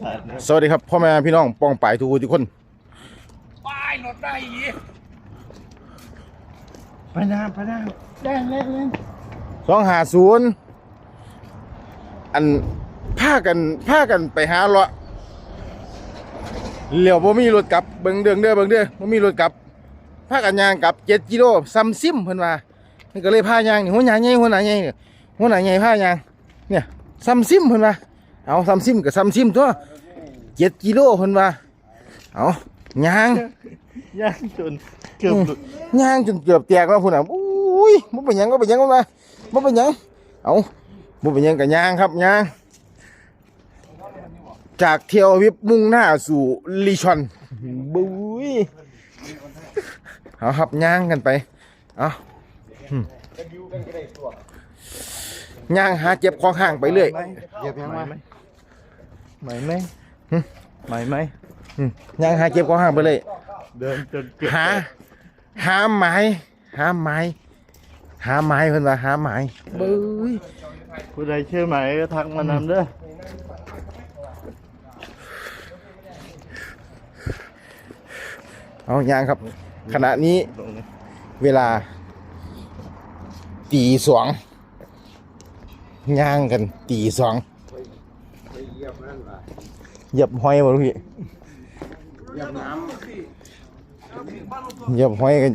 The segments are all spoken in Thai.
ขาดนะสวัสดีครับพ่อแม่พี่น้องป้องปายทุกคนทุกคนป้ายรถได้อีกไปน้ำไปน้ำแดงแรงแรงสองหาศูนย์อันพากันพากันไปหาเลาะเหลียวบ่มีรถกลับเบิ่งเด้อเด้อเบิ่งเด้อบ่มีรถกลับพากันย่างกลับ7กิโลซ้ำซิมเพิ่นว่าเพิ่นก็เลยพาย่างนี่หัวหน้าใหญ่หัวหน้าใหญ่เนี่ยหัวหน้าใหญ่พาย่างเนี่ยซ้ำซิมเพิ่นว่า เอาซ้ำซิมก็ซ้ำซิมตัว7กิโลเพิ่นว่าเอาย่างย่างจนเกือบหลุดย่างจนเกือบแตกแล้วพุ่นอะอุ้ยมันเป็นหยังก็เป็นหยังก็มามันเป็นหยังเอามันเป็นหยังกับย่างครับย่าง จากเที่ยววิบมุ่งหน้าสู่ลีชอนบุ้ยเอาครับย่างกันไปเอาอืมย่างหาเจ็บคอข้างไปเรื่อยเหยียบยังไหม ไหมไหมหึไหมไหมอืมย่างหาเจ็บคอข้างไปเลย เดินจนเกือบหา หาไม้ หาไม้ หาไม้เพิ่นว่าหาไม้บุ้ยผู้ใดเชื่อไหมก็ทักมานำเด้อเอาย่างครับ ขณะนี้ตรงนี้เวลา ตีสองย่างกันตีสอง เหยียบห้อยบ่ลูกพี่เหยียบน้ำเหยียบหอยกัน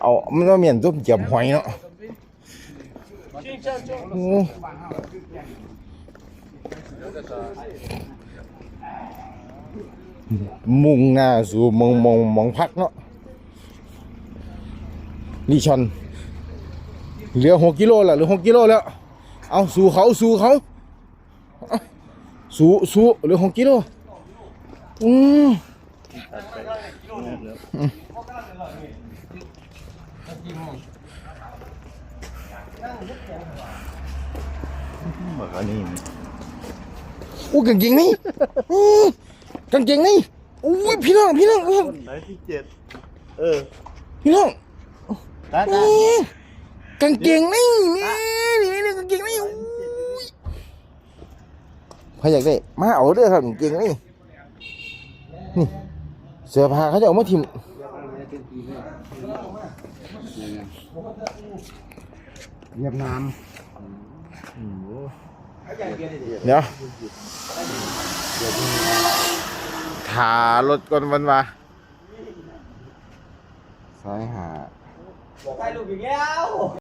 เอามันก็เหมียนตุ๊บเหยียบห้อยเนาะโอ้มุ่งหน้าสู่มองมองมองพักเนาะลีชอนเหลือหกกิโลแล้วเหลือหกกิโลแล้ว เอาสู่เขาสู่เขา สู่สู่เหลือหกกิโลอืมตัดไปแล้วบอกว่านี่อู้กางเกงนี่อู้กางเกงนี่อู้ยพี่น้องพี่น้องอู้ไหนที่เจ็ดเออพี่น้องตาตานี่กางเกงนี่นี่นี่นี่กางเกงนี่อู้ย ใครอยากได้ มาเอาเด้อครับกางเกงนี่นี่ เสื้อผ้าเขาจะเอามาทิมเหยียบน้เดี๋ยวถารถก่อนวันว่าสายหาำถ่ายรูปอีกแล้ว